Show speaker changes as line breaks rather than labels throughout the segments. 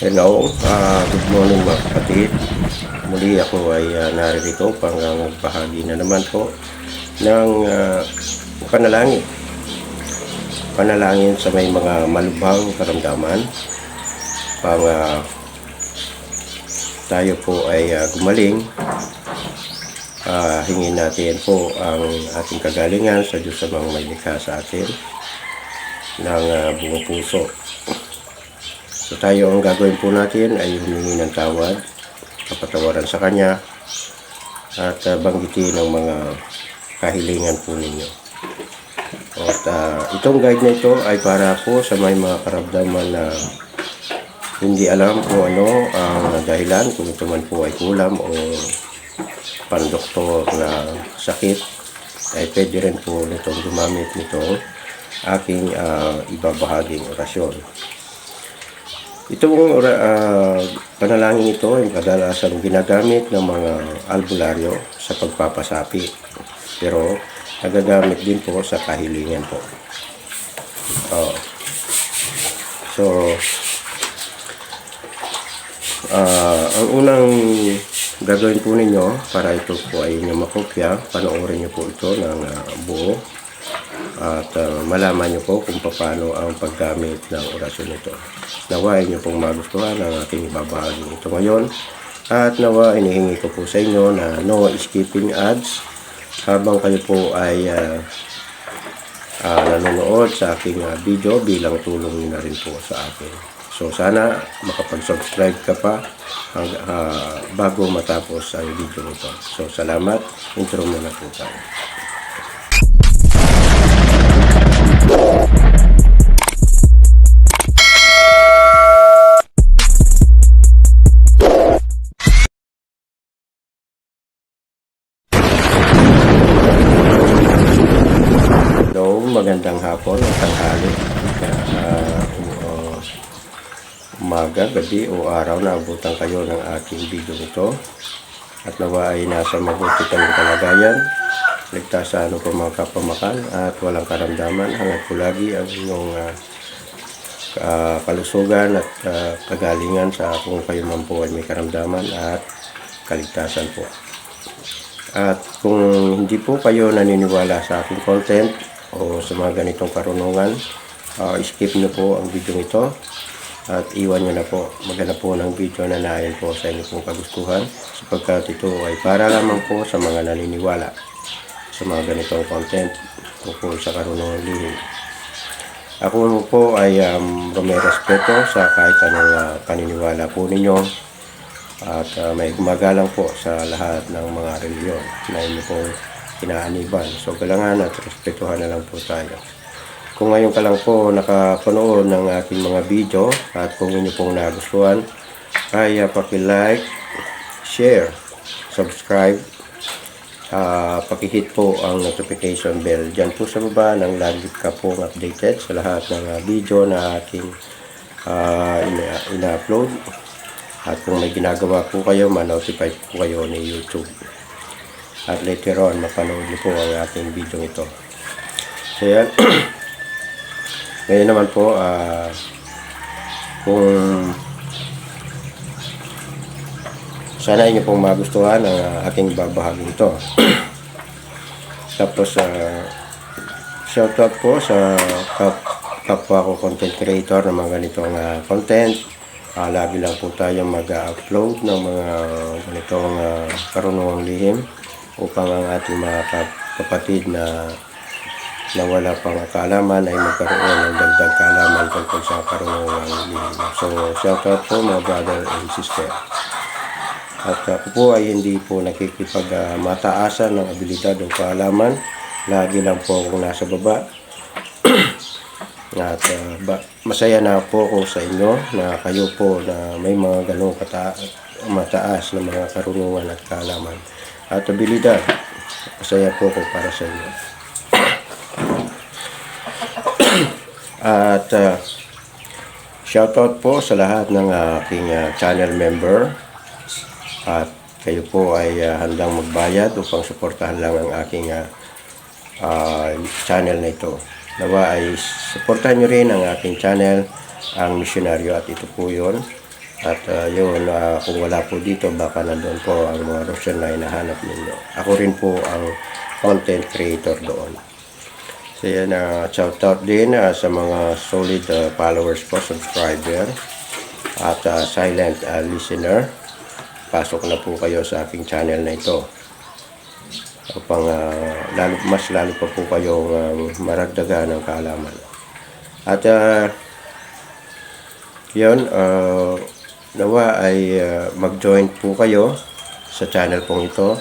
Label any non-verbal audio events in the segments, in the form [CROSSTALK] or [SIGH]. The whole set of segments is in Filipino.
Hello, ah, good morning mga kapatid. Muli ako ay uh, naririto pang uh, magbahagi na naman po ng ah, panalangin. Panalangin sa may mga malubhang karamdaman. Pang ah, tayo po ay ah, gumaling. Ah, hingin natin po ang ating kagalingan sa Diyos sa mga may sa atin ng ah, buong puso. So tayo ang gagawin po natin ay humingi ng tawad, kapatawaran sa Kanya, at uh, banggitin ang mga kahilingan po ninyo. At uh, itong guide na ito ay para po sa may mga karamdaman na hindi alam kung ano ang dahilan, kung ito man po ay kulam o pandoktor na sakit, ay pwede rin po nitong gumamit nitong aking uh, ibabahaging orasyon. Itong ora, ah, panalangin ito ay kadalasan ginagamit ng mga albularyo sa pagpapasapi. Pero nagagamit din po sa kahilingan po. Oh. So, ah, ang unang gagawin po ninyo para ito po ay inyo makopya, panoorin niyo po ito ng ah, buo at uh, malaman niyo po kung paano ang paggamit ng orasyon nito. Nawa inyo pong magustuhan ang aking babahagi ito ngayon at nawa inihingi ko po sa inyo na no skipping ads habang kayo po ay uh, uh, nanonood sa aking uh, video bilang tulong niyo na rin po sa akin. So sana makapag-subscribe ka pa hang, uh, bago matapos ang video nito. So salamat. Intro muna po tayo. Magandang hapon at tanghali. Uh, uh, umaga, gabi o araw na abutan kayo ng aking video nito. At nawa ay nasa mabuti kang kalagayan. Ligtas sa ano po mga kapamakan at walang karamdaman. Hangad ko lagi ang inyong uh, uh, kalusugan at uh, kagalingan sa kung kayo man po ay may karamdaman at kaligtasan po. At kung hindi po kayo naniniwala sa aking content o sa mga ganitong karunungan, uh, skip nyo po ang video ito at iwan nyo na po. Maghanap po ng video na naayon po sa inyo pong kagustuhan sapagkat ito ay para lamang po sa mga naniniwala sa mga ganitong content tungkol sa karunungan lihim. Ako po ay um, Romero Espeto sa kahit anong uh, paniniwala po ninyo at uh, may gumagalang po sa lahat ng mga reliyon na inyo pong kinaaniban. So, galangan at respetuhan na lang po tayo. Kung ngayon ka lang po nakapanood ng aking mga video at kung inyo pong nagustuhan, ay uh, paki-like, share, subscribe, uh, paki-hit po ang notification bell dyan po sa baba nang lagi ka pong updated sa lahat ng uh, video na aking uh, ina- ina-upload. At kung may ginagawa po kayo, ma-notify po kayo ni YouTube. At later on, mapanood niyo po ang ating video ito. So yan. [CLEARS THROAT] Ngayon naman po, ah, kung sana inyo pong magustuhan ang ah, aking babahagi ito. [CLEARS THROAT] Tapos, uh, shoutout po sa kap kapwa ko content creator ng mga ganitong ah, content. Ah, lagi lang po tayo mag-upload ng mga ganitong uh, karunungang lihim upang ang ating mga kap- kapatid na nawala pang kaalaman ay magkaroon ng dagdag kaalaman tungkol sa karunungang lihim. So, shout out po mga brother and sister. At ako po ay hindi po nakikipag-mataasan ng abilidad o kaalaman. Lagi lang po akong nasa baba [CLEARS THROAT] at uh, masaya na po ako sa inyo na kayo po na may mga ganong kata- mataas na mga karunungan at kaalaman at abilidad. Masaya po ako para sa inyo. [CLEARS THROAT] at uh, shoutout po sa lahat ng aking uh, channel member at kayo po ay uh, handang magbayad upang suportahan lang ang aking uh, uh, channel na ito. Nawa ay supportahan nyo rin ang aking channel, ang misyonaryo at ito po yun. At uh, yun, uh, kung wala po dito, baka nandun po ang mga rosyon na hinahanap ninyo. Ako rin po ang content creator doon. So yan, uh, shout out din uh, sa mga solid uh, followers po, subscriber at uh, silent uh, listener. Pasok na po kayo sa aking channel na ito upang uh, lalo, mas lalo pa po kayong um, maragdagan ng kaalaman. At uh, yun, uh, nawa ay uh, mag-join po kayo sa channel pong ito.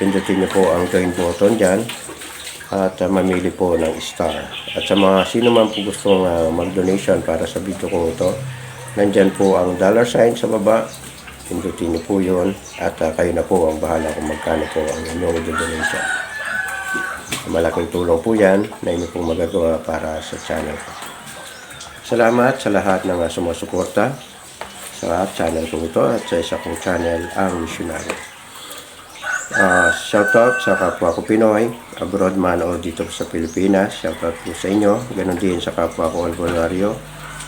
Pindutin niyo po ang join button dyan at uh, mamili po ng star. At sa mga sino man po gustong uh, mag-donation para sa video kong ito, nandyan po ang dollar sign sa baba. Pindutin niyo po yun at uh, kayo na po ang bahala kung magkano po ang inyong donation. Malaking tulong po yan na inyo pong magagawa para sa channel ko. Salamat sa lahat ng uh, sumusuporta sa channel ko ito at sa isa kong channel, ang Missionary. Uh, shoutout sa kapwa ko Pinoy, abroad man o dito sa Pilipinas. Shoutout po sa inyo. Ganon din sa kapwa ko Albonario,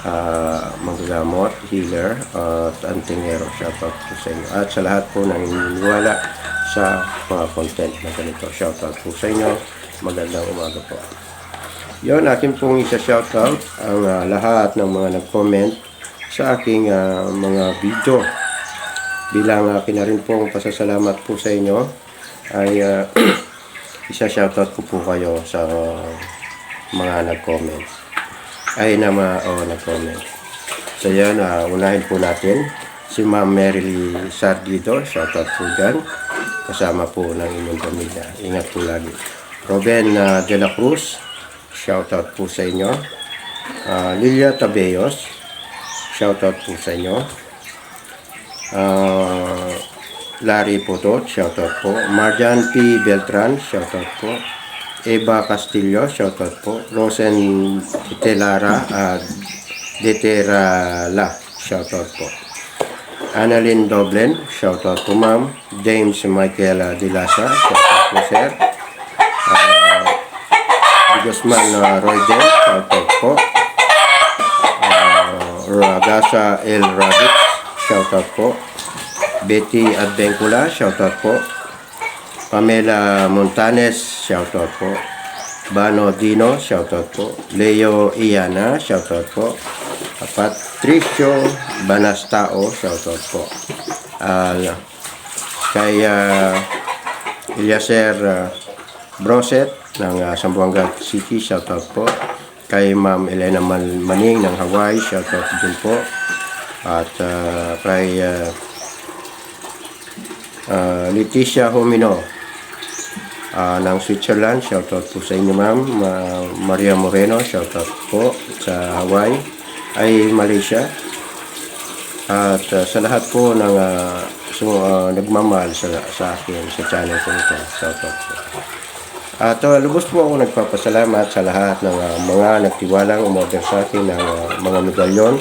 uh, manggagamot, healer, at antingero. Shoutout po sa inyo. At sa lahat po na naniniwala sa mga content na ganito. Shoutout po sa inyo. Magandang umaga po. Yon, akin pong isa-shoutout ang uh, lahat ng mga nag-comment sa aking uh, mga video. Bilang akin na rin pong pasasalamat po sa inyo ay uh, [CLEARS THROAT] isa-shoutout ko po kayo sa uh, mga nag-comment. Ay na mga oh, nag-comment. So yan, uh, unahin po natin si Ma'am Merily Sardido. Shoutout po dyan. Kasama po ng inyong pamilya. Ingat po lagi. Robin uh, De La Cruz. Shoutout po sa inyo. Uh, Lilia Tabeyos. Shoutout po sa inyo. Uh, Larry Potot, shoutout po. Marjan P. Beltran, shoutout po. Eva Castillo, shoutout po. Rosen Telara, uh, Deterala, shoutout po. Annalyn Doblen, shoutout po ma'am. James Michael Dilasa, shoutout po sir. Uh, Guzman uh, Royden, shoutout po. Ragasa El Rabbit, shoutout po. Betty Adbencula, shoutout po. Pamela Montanes, shoutout po. Bano Dino, shoutout po. Leo Iana, shoutout po. Patricio Banastao, shoutout po. Uh, kay uh, Eliaser uh, Broset ng uh, Sambuanga City, shoutout po kay Ma'am Elena Man- Maning ng Hawaii, shoutout din po. At uh, kay uh, uh, Leticia Homino uh, ng Switzerland, shoutout po sa inyo ma'am. Ma- Maria Moreno, shoutout po sa Hawaii, ay Malaysia. At uh, sa lahat po ng uh, so, uh, nagmamahal sa, sa akin sa channel ko ito, shoutout po. At uh, lubos po ako nagpapasalamat sa lahat ng uh, mga nagtiwalang umorder sa akin ng uh, mga medalyon.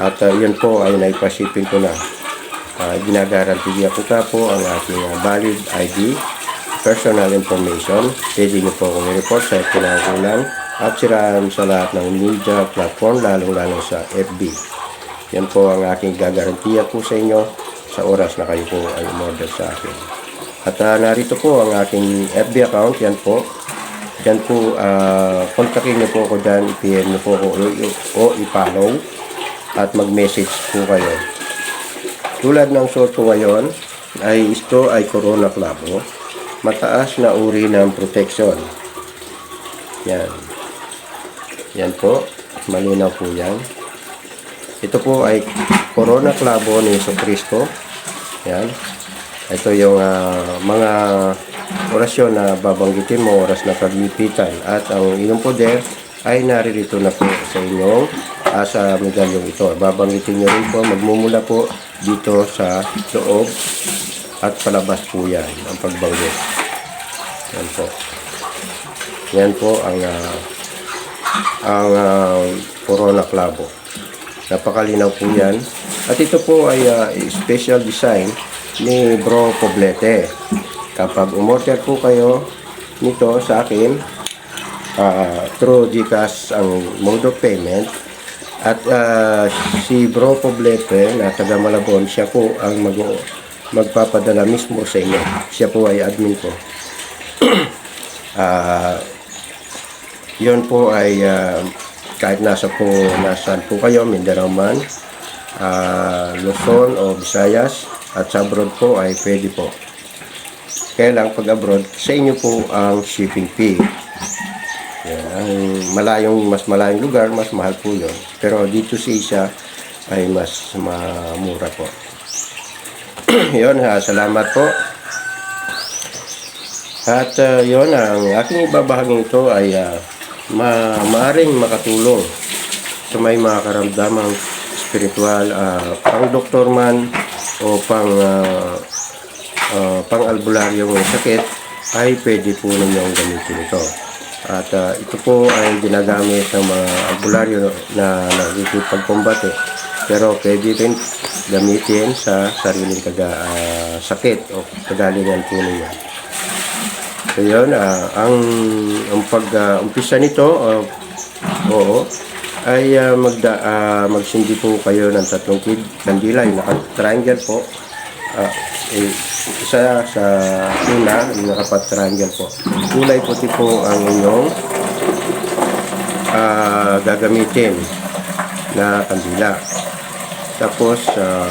At uh, yun po ay naipasipin ko na. Uh, ginagarantiya ko ka po ang aking uh, valid ID, personal information. Pwede niyo po akong i-report sa kinakakulang at siraan sa lahat ng media platform, lalong-lalo sa FB. Yan po ang aking gagarantiya po sa inyo sa oras na kayo po ay umorder sa akin. At uh, narito po ang aking FB account, yan po. Yan po, uh, kontakin niyo po ako dyan, i-PM niyo po ako o, i-follow at mag-message po kayo. Tulad ng suot ko ngayon, ay ito ay Corona Clavo. Mataas na uri ng protection. Yan. Yan po. Malinaw po yan. Ito po ay Corona Clavo ni Yeso Cristo. Yan. Ito yung ah, mga orasyon na babanggitin mo, oras na paglipitan. At ang inyong poder ay naririto na po sa inyong uh, sa medalyong ito. Babanggitin nyo rin po, magmumula po dito sa loob at palabas po yan, ang pagbanggit. Yan po. Yan po ang ah, ang ah, Corona Clavo. Napakalinaw po yan. At ito po ay ah, special design ni Bro Poblete. Kapag umorder po kayo nito sa akin, ah, through GCash ang mode of payment, At ah, si Bro Poblete na taga Malabon, siya po ang mag magpapadala mismo sa inyo. Siya po ay admin ko. [CLEARS THROAT] Ah, yun po ay ah, kahit nasa po nasaan po kayo, Mindanao man, ah, Luzon o Visayas at sa abroad po ay pwede po. Kaya lang pag abroad, sa inyo po ang shipping fee. Yan, ang malayong, mas malayong lugar, mas mahal po yun. Pero dito sa isa ay mas mamura po. [CLEARS THROAT] yun ha, salamat po. At uh, yun, ang aking ibabahaging ito ay uh, ma maaring makatulong sa may mga karamdamang spiritual, ah, pang doktor man o pang ah, ah, pang albularyong sakit ay pwede po ninyong gamitin ito. At ah, ito po ay ginagamit ng mga albularyo na nagkikipagkombate. Pero pwede rin gamitin sa sariling kaga, ah, sakit o kagalingan po ninyo. So yun, ah, ang, ang pag-umpisa nito, ah, oo, ay ah, magda, ah, magsindi po kayo ng tatlong kid, kandila, yung naka-triangle po. Ah, eh, isa sa una, yung nakapat-triangle po. Kulay puti po ang inyong ah, gagamitin na kandila. Tapos, ah,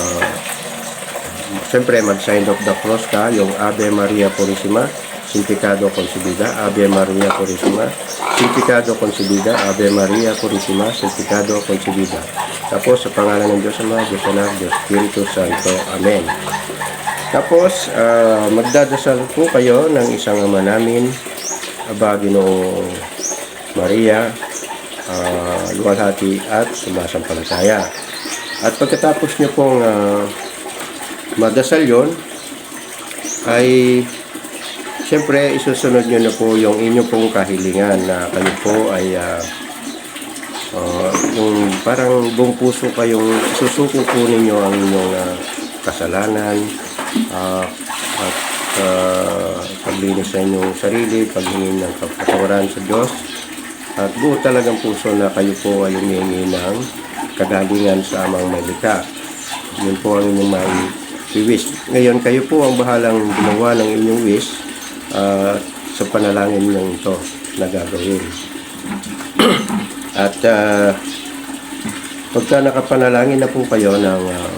Siyempre, mag-sign of the cross ka, yung Ave Maria Purisima, Sinticado Concebida, Ave Maria Purisima, Sinticado Concebida, Ave Maria Purisima, Sinticado Concebida. Tapos, sa pangalan ng Diyos Ama, Diyos Anak, Diyos Espiritu Santo. Amen. Tapos, ah, magdadasal po kayo ng isang ama namin, Aba Ginoong Maria, ah, luwalhati at sumasampalataya. At pagkatapos nyo pong ah, madasal yon ay siyempre isusunod nyo na po yung inyo pong kahilingan na kayo po ay ah, ah, yung parang buong puso kayong susuko po ninyo ang inyong ah, kasalanan ah, at ah, paglinis sa inyong sarili, paghingi ng kapatawaran sa Diyos at buo talagang puso na kayo po ay humingi ng kagalingan sa amang malika. Yun po ang inyong may wish. Ngayon, kayo po ang bahalang gumawa ng inyong wish ah, sa panalangin nyo ito na gagawin. At ah, pagka nakapanalangin na po kayo ng, ah,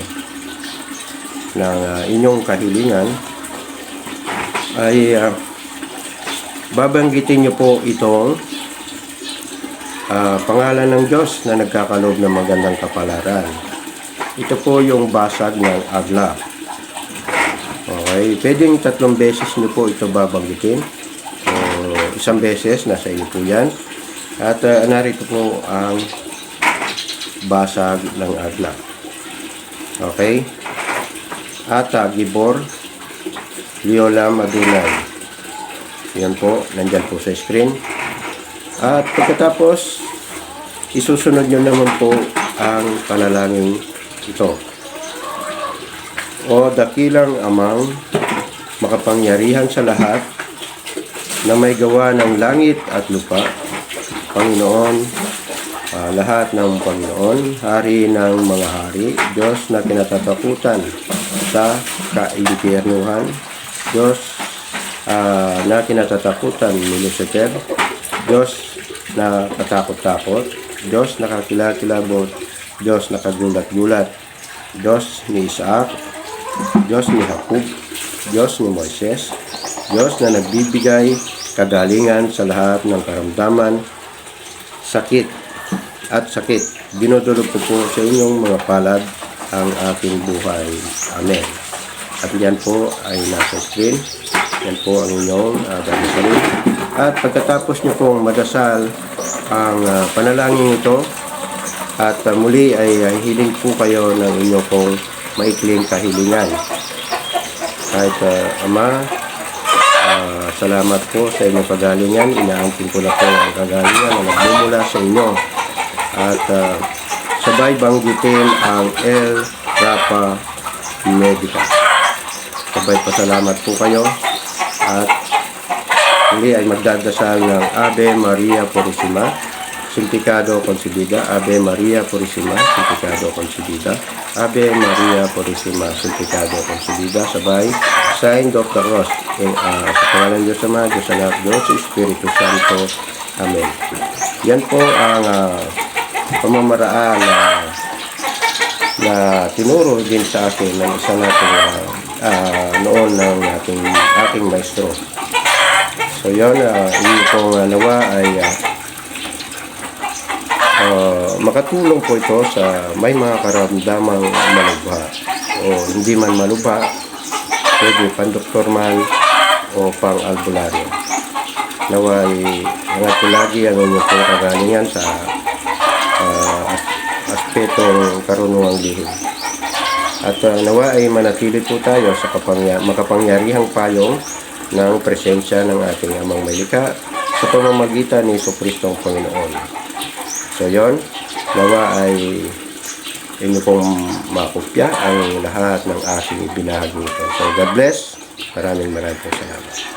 ng ah, inyong kahilingan, ay ah, babanggitin nyo po itong ah, pangalan ng Diyos na nagkakalob ng magandang kapalaran. Ito po yung basag ng agla. Okay, pwedeng tatlong beses nyo po ito babanggitin. O, isang beses, nasa iyo po yan. At ah, narito po ang basag ng agla. Okay? Ata, Gibor, Liola Madunay. Yan po, nandyan po sa screen. At pagkatapos, isusunod nyo naman po ang panalangin ito. O dakilang amang makapangyarihan sa lahat na may gawa ng langit at lupa, Panginoon, ah, lahat ng Panginoon, Hari ng mga hari, Diyos na kinatatakutan sa kaimpyernuhan, Diyos ah, na kinatatakutan ni Lucifer, Diyos na katakot-takot, Diyos na kakilakilabot, Diyos na kagulat-gulat, Diyos ni Isaac, Diyos ni Jacob, Diyos ni Moises, Diyos na nagbibigay kagalingan sa lahat ng karamdaman, sakit at sakit. Dinudulog ko po sa inyong mga palad ang aking buhay. Amen. At yan po ay nasa screen. Yan po ang inyong uh, dadasalin. At pagkatapos nyo pong madasal ang ah, panalangin ito, at ah, muli ay ah, hiling po kayo ng inyong pong maikling kahilingan. Kahit ah, Ama, ah, salamat po sa inyong kagalingan. Inaangkin ko na po ang kagalingan na nagmumula sa inyo. At ah, sabay banggitin ang El Rapa Medica. Sabay pasalamat po kayo. At muli ay magdadasal ng Ave Maria Purisima, Sintikado Concebida, Ave Maria Purisima, Sintikado Concebida, Ave Maria Purisima, Sintikado Concebida, sabay, Saint Dr. Ross, in, ah, sa pangalan ng Diyos Ama, Diyos Anak, Diyos Espiritu Santo, Amen. Yan po ang ah, pamamaraan na na tinuro din sa akin ng isa nating ah, ah, noon ng ating ating maestro. So yun, uh, yun pong ah, nawa ay ah, ah, makatulong po ito sa may mga karamdamang malubha o hindi man malubha, pwede pandoktor man o pang albularyo. Naway, angat ko lagi ang inyong pong kagalingan sa as- aspetong karunungang lihim. At uh, nawa ay manatili po tayo sa kapangya- makapangyarihang payong ng presensya ng ating amang malika sa pamamagitan ni Iso Kristong Panginoon. So yon, nawa ay inyo pong makopya ang lahat ng aking ibinahagi nito. So God bless. Maraming maraming salamat.